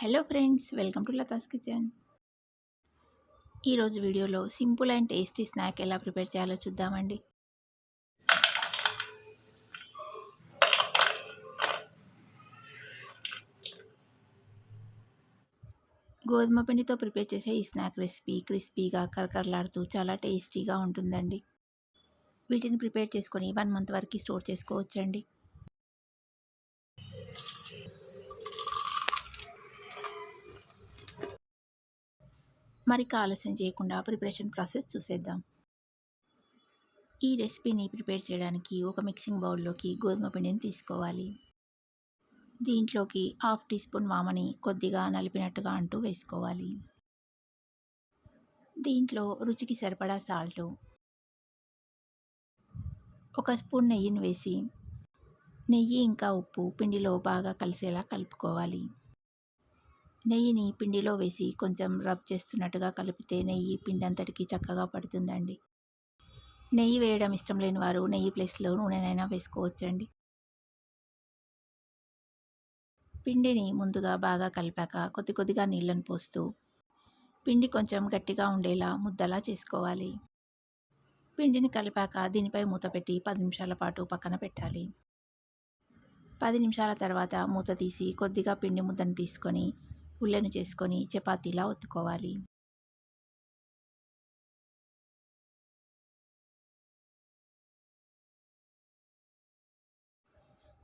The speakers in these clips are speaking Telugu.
Hello friends welcome to Latha's kitchen. ఈరోజు వీడియోలో సింపుల్ అండ్ టేస్టీ స్నాక్ ఎలా ప్రిపేర్ చేయాలో చూద్దామండి. గోధుమ పిండితో ప్రిపేర్ చేసే ఈ స్నాక్ రెసిపీ క్రిస్పీగా కరకరలాడుతూ చాలా టేస్టీగా ఉంటుందండి. వీటిని ప్రిపేర్ చేసుకొని వన్ మంత్ వరకు స్టోర్ చేసుకోవచ్చండి. మరి ఆలస్యం చేయకుండా ప్రిపరేషన్ ప్రాసెస్ చూసేద్దాం. ఈ రెసిపీని ప్రిపేర్ చేయడానికి ఒక మిక్సింగ్ బౌల్లోకి గోధుమ పిండిని తీసుకోవాలి. దీంట్లోకి హాఫ్ టీ స్పూన్ వామని కొద్దిగా నలిపినట్టుగా అంటూ వేసుకోవాలి. దీంట్లో రుచికి సరిపడా సాల్టు ఒక స్పూన్ నెయ్యిని వేసి నెయ్యి ఇంకా ఉప్పు పిండిలో బాగా కలిసేలా కలుపుకోవాలి. నెయ్యిని పిండిలో వేసి కొంచెం రబ్ చేస్తున్నట్టుగా కలిపితే నెయ్యి పిండి అంతటికి చక్కగా పడుతుందండి. నెయ్యి వేయడం ఇష్టం లేని వారు నెయ్యి ప్లేస్లో నూనెనైనా వేసుకోవచ్చండి. పిండిని ముందుగా బాగా కలిపాక కొద్ది కొద్దిగా నీళ్ళను పోస్తూ పిండి కొంచెం గట్టిగా ఉండేలా ముద్దలా చేసుకోవాలి. పిండిని కలిపాక దీనిపై మూత పెట్టి పది నిమిషాల పాటు పక్కన పెట్టాలి. పది నిమిషాల తర్వాత మూత తీసి కొద్దిగా పిండి ముద్దను తీసుకొని ఉల్లెను చేసుకొని చపాతీలా ఒత్తుకోవాలి.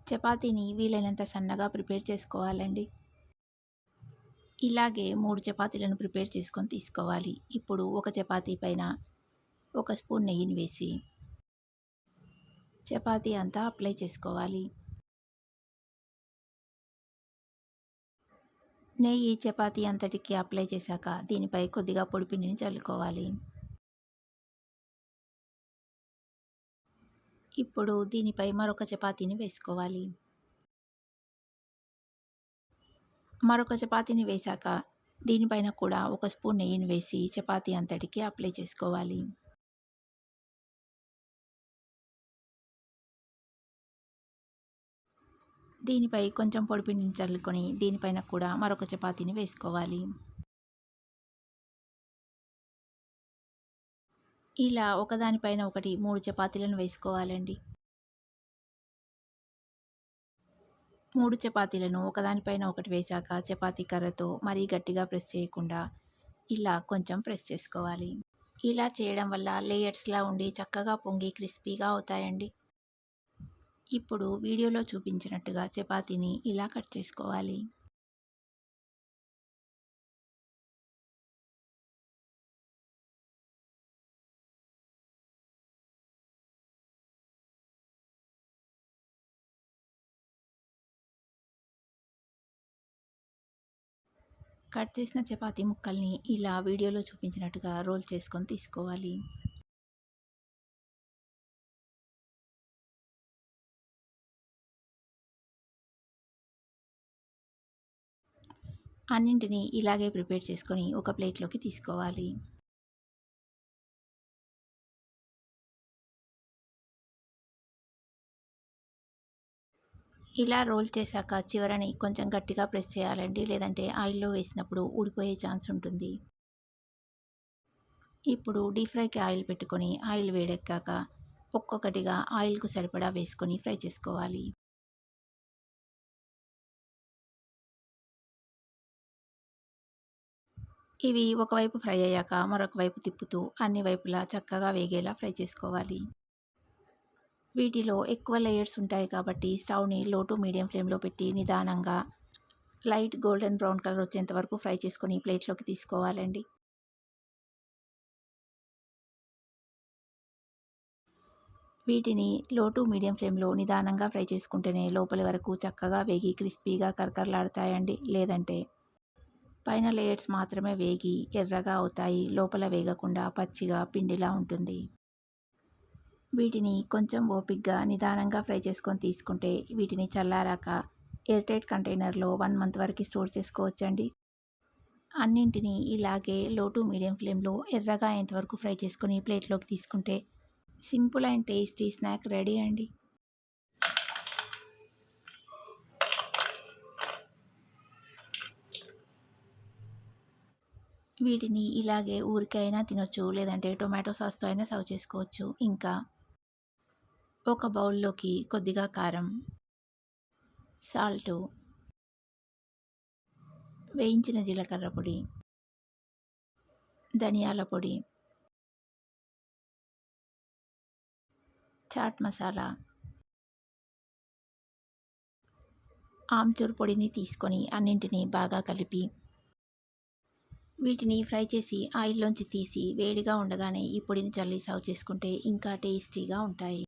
చపాతీని వీలైనంత సన్నగా ప్రిపేర్ చేసుకోవాలండి. ఇలాగే మూడు చపాతీలను ప్రిపేర్ చేసుకొని తీసుకోవాలి. ఇప్పుడు ఒక చపాతీ పైన ఒక స్పూన్ నెయ్యిని వేసి చపాతీ అంతా అప్లై చేసుకోవాలి. నెయ్యి చపాతీ అంతటికి అప్లై చేశాక దీనిపై కొద్దిగా పొడిపిండిని చల్లుకోవాలి. ఇప్పుడు దీనిపై మరొక చపాతీని వేసుకోవాలి. మరొక చపాతీని వేశాక దీనిపైన కూడా ఒక స్పూన్ నెయ్యిని వేసి చపాతీ అంతటికి అప్లై చేసుకోవాలి. దీనిపై కొంచెం పొడిపిండిని చల్లుకొని దీనిపైన కూడా మరొక చపాతీని వేసుకోవాలి. ఇలా ఒకదానిపైన ఒకటి మూడు చపాతీలను వేసుకోవాలండి. మూడు చపాతీలను ఒకదానిపైన ఒకటి వేశాక చపాతీ కర్రతో మరీ గట్టిగా ప్రెస్ చేయకుండా ఇలా కొంచెం ప్రెస్ చేసుకోవాలి. ఇలా చేయడం వల్ల లేయర్స్లా ఉండి చక్కగా పొంగి క్రిస్పీగా అవుతాయండి. ఇప్పుడు వీడియోలో చూపించినట్టుగా చపాతీని ఇలా కట్ చేసుకోవాలి. కట్ చేసిన చపాతీ ముక్కల్ని ఇలా వీడియోలో చూపించినట్టుగా రోల్ చేసుకొని తీసుకోవాలి. అన్నింటినీ ఇలాగే ప్రిపేర్ చేసుకొని ఒక ప్లేట్లోకి తీసుకోవాలి. ఇలా రోల్ చేశాక చివరని కొంచెం గట్టిగా ప్రెస్ చేయాలండి. లేదంటే ఆయిల్లో వేసినప్పుడు ఊడిపోయే ఛాన్స్ ఉంటుంది. ఇప్పుడు డీప్ ఫ్రైకి ఆయిల్ పెట్టుకొని ఆయిల్ వేడెక్కాక ఒక్కొక్కటిగా ఆయిల్కు సరిపడా వేసుకొని ఫ్రై చేసుకోవాలి. ఇవి ఒకవైపు ఫ్రై అయ్యాక మరొక వైపు తిప్పుతూ అన్ని వైపులా చక్కగా వేగేలా ఫ్రై చేసుకోవాలి. వీటిలో ఎక్కువ లేయర్స్ ఉంటాయి కాబట్టి స్టవ్ని లో టు మీడియం ఫ్లేమ్లో పెట్టి నిదానంగా లైట్ గోల్డెన్ బ్రౌన్ కలర్ వచ్చేంత వరకు ఫ్రై చేసుకొని ప్లేట్లోకి తీసుకోవాలండి. వీటిని లో టు మీడియం ఫ్లేమ్లో నిదానంగా ఫ్రై చేసుకుంటేనే లోపలి వరకు చక్కగా వేగి క్రిస్పీగా కరకరలాడతాయండి. లేదంటే పైన లేయర్స్ మాత్రమే వేగి ఎర్రగా అవుతాయి. లోపల వేగకుండా పచ్చిగా పిండిలా ఉంటుంది. వీటిని కొంచెం ఓపిక్గా నిదానంగా ఫ్రై చేసుకొని తీసుకుంటే వీటిని చల్లారాక ఎయిర్టైట్ కంటైనర్లో వన్ మంత్ వరకు స్టోర్ చేసుకోవచ్చండి. అన్నింటినీ ఇలాగే లో టు మీడియం ఫ్లేమ్లో ఎర్రగా అయ్యేంతవరకు ఫ్రై చేసుకొని ప్లేట్లోకి తీసుకుంటే simple and tasty snack ready అండి. వీటిని ఇలాగే ఊరికైనా తినొచ్చు లేదంటే టొమాటో సాస్తో అయినా సర్వ్ చేసుకోవచ్చు. ఇంకా ఒక బౌల్లోకి కొద్దిగా కారం సాల్టు వేయించిన జీలకర్ర పొడి ధనియాల పొడి చాట్ మసాలా ఆమ్చూర్ పొడిని తీసుకొని అన్నింటినీ బాగా కలిపి వీటిని ఫ్రై చేసి ఆయిల్లోంచి తీసి వేడిగా ఉండగానే ఈ పొడిని చల్లి సర్వ్ చేసుకుంటే ఇంకా టేస్టీగా ఉంటాయి.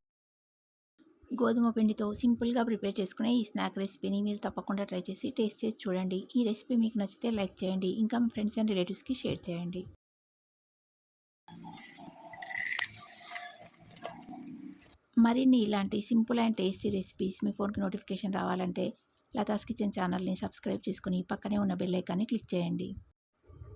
గోధుమ పిండితో సింపుల్గా ప్రిపేర్ చేసుకునే ఈ స్నాక్ రెసిపీని మీరు తప్పకుండా ట్రై చేసి టేస్ట్ చేసి చూడండి. ఈ రెసిపీ మీకు నచ్చితే లైక్ చేయండి. ఇంకా మీ ఫ్రెండ్స్ అండ్ రిలేటివ్స్కి షేర్ చేయండి. మరిన్ని ఇలాంటి సింపుల్ అండ్ టేస్టీ రెసిపీస్ మీ ఫోన్కి నోటిఫికేషన్ రావాలంటే లతాస్ కిచెన్ ఛానల్ని సబ్స్క్రైబ్ చేసుకుని పక్కనే ఉన్న బెల్ ఐకాన్ని క్లిక్ చేయండి.